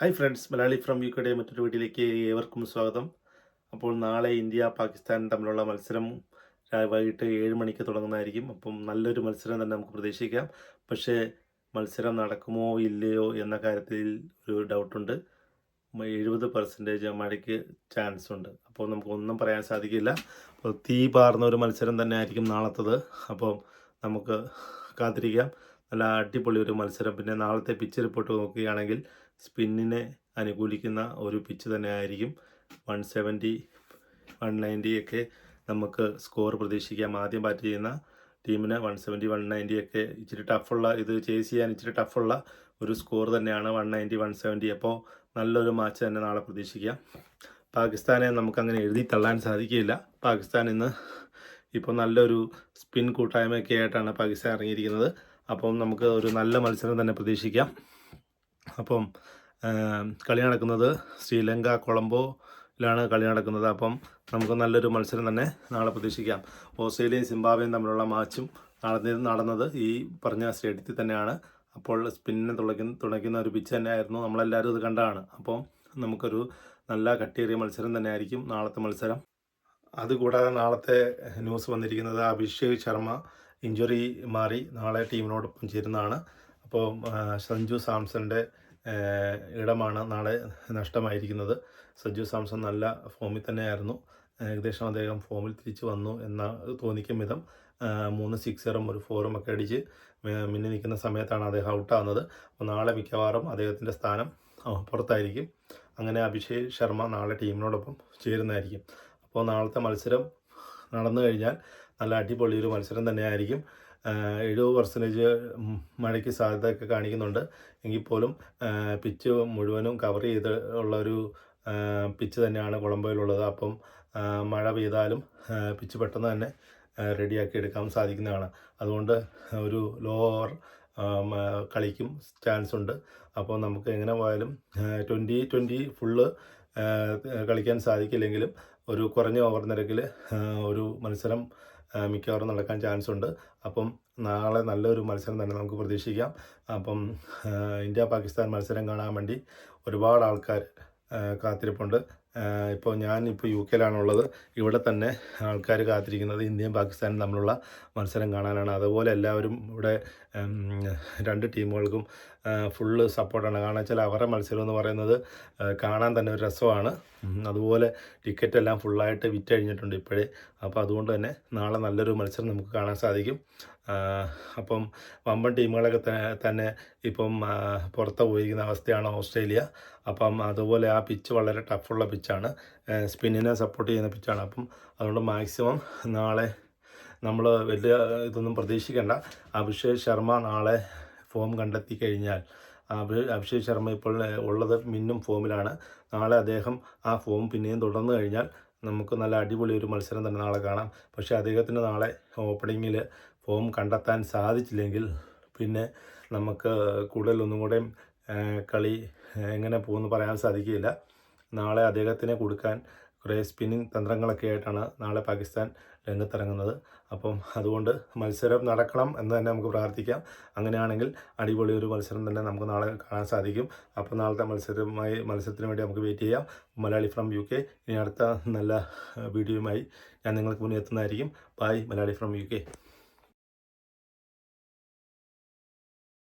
Hi friends Malayali from U കെയുടെ മറ്റൊരു വീട്ടിലേക്ക് ഏവർക്കും സ്വാഗതം. അപ്പോൾ നാളെ ഇന്ത്യ പാകിസ്ഥാൻ തമ്മിലുള്ള മത്സരം വൈകിട്ട് ഏഴ് മണിക്ക് തുടങ്ങുന്നതായിരിക്കും. അപ്പം നല്ലൊരു മത്സരം തന്നെ നമുക്ക് പ്രതീക്ഷിക്കാം. പക്ഷേ മത്സരം നടക്കുമോ ഇല്ലയോ എന്ന കാര്യത്തിൽ ഒരു ഡൗട്ടുണ്ട് എഴുപത് പെർസെന്റേജ് മഴയ്ക്ക് ചാൻസ് ഉണ്ട്. അപ്പോൾ നമുക്ക് ഒന്നും പറയാൻ സാധിക്കില്ല. അപ്പോൾ തീ പാർന്ന ഒരു മത്സരം തന്നെ ആയിരിക്കും നാളത്തത്. അപ്പം നമുക്ക് കാത്തിരിക്കാം. നല്ല അടിപൊളി ഒരു മത്സരം. പിന്നെ നാളത്തെ പിച്ച് റിപ്പോർട്ട് നോക്കുകയാണെങ്കിൽ സ്പിന്നിനെ അനുകൂലിക്കുന്ന ഒരു പിച്ച് തന്നെ ആയിരിക്കും വൺ സെവന്റി വൺ നയന്റി ഒക്കെ നമുക്ക് സ്കോർ പ്രതീക്ഷിക്കാം. ആദ്യം ബാറ്റ് ചെയ്യുന്ന ടീമിന് വൺ സെവന്റി വൺ നയന്റി ഒക്കെ ഇച്ചിരി ടഫുള്ള ഇത് ചേസ് ചെയ്യാൻ ഇച്ചിരി ടഫുള്ള ഒരു സ്കോർ തന്നെയാണ് വൺ നയന്റി വൺ സെവന്റി അപ്പോൾ നല്ലൊരു മാച്ച് തന്നെ നാളെ പ്രതീക്ഷിക്കാം. പാകിസ്ഥാനെ നമുക്കങ്ങനെ എഴുതി തള്ളാൻ സാധിക്കില്ല പാകിസ്ഥാൻ ഇന്ന് ഇപ്പോൾ നല്ലൊരു സ്പിൻ കൂട്ടായ്മയൊക്കെ ആയിട്ടാണ് പാകിസ്ഥാൻ ഇറങ്ങിയിരിക്കുന്നത്. അപ്പം നമുക്ക് ഒരു നല്ല മത്സരം തന്നെ പ്രതീക്ഷിക്കാം. അപ്പം കളി നടക്കുന്നത് ശ്രീലങ്ക കൊളംബോയിലാണ് കളി നടക്കുന്നത്. അപ്പം നമുക്ക് നല്ലൊരു മത്സരം തന്നെ നാളെ പ്രതീക്ഷിക്കാം. ഓസ്ട്രേലിയയും സിംബാബ്വേയും തമ്മിലുള്ള മാച്ചും നടന്ന നടന്നത് ഈ പറഞ്ഞ സ്റ്റേഡിയത്തിൽ തന്നെയാണ്. അപ്പോൾ സ്പിന്നിനെ തുളയ്ക്കുന്ന തുണയ്ക്കുന്ന ഒരു പിച്ച് തന്നെയായിരുന്നു. നമ്മളെല്ലാവരും ഇത് കണ്ടതാണ്. അപ്പോൾ നമുക്കൊരു നല്ല കട്ടിയേറിയ മത്സരം തന്നെ ആയിരിക്കും നാളത്തെ മത്സരം. അതുകൂടാതെ നാളത്തെ ന്യൂസ് വന്നിരിക്കുന്നത് അഭിഷേക് ശർമ്മ ഇഞ്ചുറി മാറി നാളെ ടീമിനോടൊപ്പം ചേരുന്നതാണ്. അപ്പോൾ സഞ്ജു സാംസന്റെ ഇടമാണ് നാളെ നഷ്ടമായിരിക്കുന്നത്. സഞ്ജു സാംസൺ നല്ല ഫോമിൽ തന്നെയായിരുന്നു. ഏകദേശം അദ്ദേഹം ഫോമിൽ തിരിച്ചു വന്നു എന്ന തോന്നിക്കും വിധം മൂന്ന് സിക്സറും ഒരു ഫോറും ഒക്കെ അടിച്ച് മിന്നി നിൽക്കുന്ന സമയത്താണ് അദ്ദേഹം ഔട്ടാകുന്നത് അപ്പോൾ നാളെ മിക്കവാറും അദ്ദേഹത്തിന്റെ സ്ഥാനം പുറത്തായിരിക്കും. അങ്ങനെ അഭിഷേക് ശർമ്മ നാളെ ടീമിനോടൊപ്പം ചേരുന്നതായിരിക്കും. അപ്പോൾ നാളത്തെ മത്സരം നടന്നു കഴിഞ്ഞാൽ നല്ല അടിപൊളി ഒരു മത്സരം തന്നെയായിരിക്കും. എഴുപത് പെർസെന്റേജ് മഴയ്ക്ക് സാധ്യതയൊക്കെ കാണിക്കുന്നുണ്ട്. എങ്കിൽ പോലും പിച്ച് മുഴുവനും കവർ ചെയ്ത് ഉള്ളൊരു പിച്ച് തന്നെയാണ് കൊളംബോയിലുള്ളത്. അപ്പം മഴ പെയ്താലും പിച്ച് പെട്ടെന്ന് തന്നെ റെഡിയാക്കി എടുക്കാൻ സാധിക്കുന്നതാണ്. അതുകൊണ്ട് ഒരു ലോ ഓവർ കളിക്കും ചാൻസ് ഉണ്ട്. അപ്പോൾ നമുക്ക് എങ്ങനെ പോയാലും ട്വന്റി ട്വന്റി ഫുള്ള് കളിക്കാൻ സാധിക്കില്ലെങ്കിലും ഒരു കുറഞ്ഞ ഓവർ നിരക്കിൽ ഒരു മത്സരം മിക്കവാറും നടക്കാൻ ചാൻസ് ഉണ്ട് അപ്പം നാളെ നല്ലൊരു മത്സരം തന്നെ നമുക്ക് പ്രതീക്ഷിക്കാം. അപ്പം ഇന്ത്യ പാകിസ്ഥാൻ മത്സരം കാണാൻ വേണ്ടി ഒരുപാട് ആൾക്കാർ കാത്തിരിപ്പുണ്ട്. ഇപ്പോൾ ഞാൻ ഇപ്പോൾ യു കെയിലാണുള്ളത്. ഇവിടെ തന്നെ ആൾക്കാർ കാത്തിരിക്കുന്നത് ഇന്ത്യയും പാകിസ്ഥാനും തമ്മിലുള്ള മത്സരം കാണാനാണ്. അതുപോലെ എല്ലാവരും ഇവിടെ രണ്ട് ടീമുകൾക്കും ഫുള്ള് സപ്പോർട്ടാണ് കാരണം വെച്ചാൽ അവരുടെ മത്സരം എന്ന് പറയുന്നത് കാണാൻ തന്നെ ഒരു രസമാണ്. അതുപോലെ ടിക്കറ്റ് എല്ലാം ഫുള്ളായിട്ട് വിറ്റ് കഴിഞ്ഞിട്ടുണ്ട് ഇപ്പോഴേ. അപ്പോൾ അതുകൊണ്ട് തന്നെ നാളെ നല്ലൊരു മത്സരം നമുക്ക് കാണാൻ സാധിക്കും. അപ്പം വമ്പൻ ടീമുകളൊക്കെ തന്നെ ഇപ്പം പുറത്ത് പോയിരിക്കുന്ന അവസ്ഥയാണ് ഓസ്ട്രേലിയ. അപ്പം അതുപോലെ ആ പിച്ച് വളരെ ടഫുള്ള പിച്ചാണ് സ്പിന്നിനെ സപ്പോർട്ട് ചെയ്യുന്ന പിച്ചാണ് അപ്പം അതുകൊണ്ട് മാക്സിമം നാളെ നമ്മൾ വലിയ ഇതൊന്നും പ്രതീക്ഷിക്കേണ്ട. അഭിഷേക് ശർമ്മ നാളെ ഫോം കണ്ടെത്തി കഴിഞ്ഞാൽ അഭിഷേക് ശർമ്മ ഇപ്പോൾ ഉള്ളത് മിന്നും ഫോമിലാണ് നാളെ അദ്ദേഹം ആ ഫോം പിന്നെയും തുടർന്നു കഴിഞ്ഞാൽ നമുക്ക് നല്ല അടിപൊളി ഒരു മത്സരം തന്നെ നാളെ കാണാം. പക്ഷേ അദ്ദേഹത്തിന് നാളെ ഓപ്പണിങ്ങിൽ ഫോം കണ്ടെത്താൻ സാധിച്ചില്ലെങ്കിൽ പിന്നെ നമുക്ക് കൂടുതലൊന്നും കൂടെ കളി എങ്ങനെ പോകുമെന്ന് പറയാൻ സാധിക്കില്ല നാളെ അദ്ദേഹത്തിന് കൊടുക്കാൻ കുറേ സ്പിന്നിങ് തന്ത്രങ്ങളൊക്കെ ആയിട്ടാണ് നാളെ പാകിസ്ഥാൻ രംഗത്തിറങ്ങുന്നത്. അപ്പം അതുകൊണ്ട് മത്സരം നടക്കണം എന്ന് തന്നെ നമുക്ക് പ്രാർത്ഥിക്കാം. അങ്ങനെയാണെങ്കിൽ അടിപൊളി ഒരു മത്സരം തന്നെ നമുക്ക് നാളെ കാണാൻ സാധിക്കും. അപ്പോൾ നാളത്തെ മത്സരമായി മത്സരത്തിന് വേണ്ടി നമുക്ക് വെയിറ്റ് ചെയ്യാം. മലയാളി ഫ്രം യു കെ ഇനി അടുത്ത നല്ല വീഡിയോയുമായി ഞാൻ നിങ്ങൾക്ക് മുന്നിൽ എത്തുന്നതായിരിക്കും. Bye Malayali from U K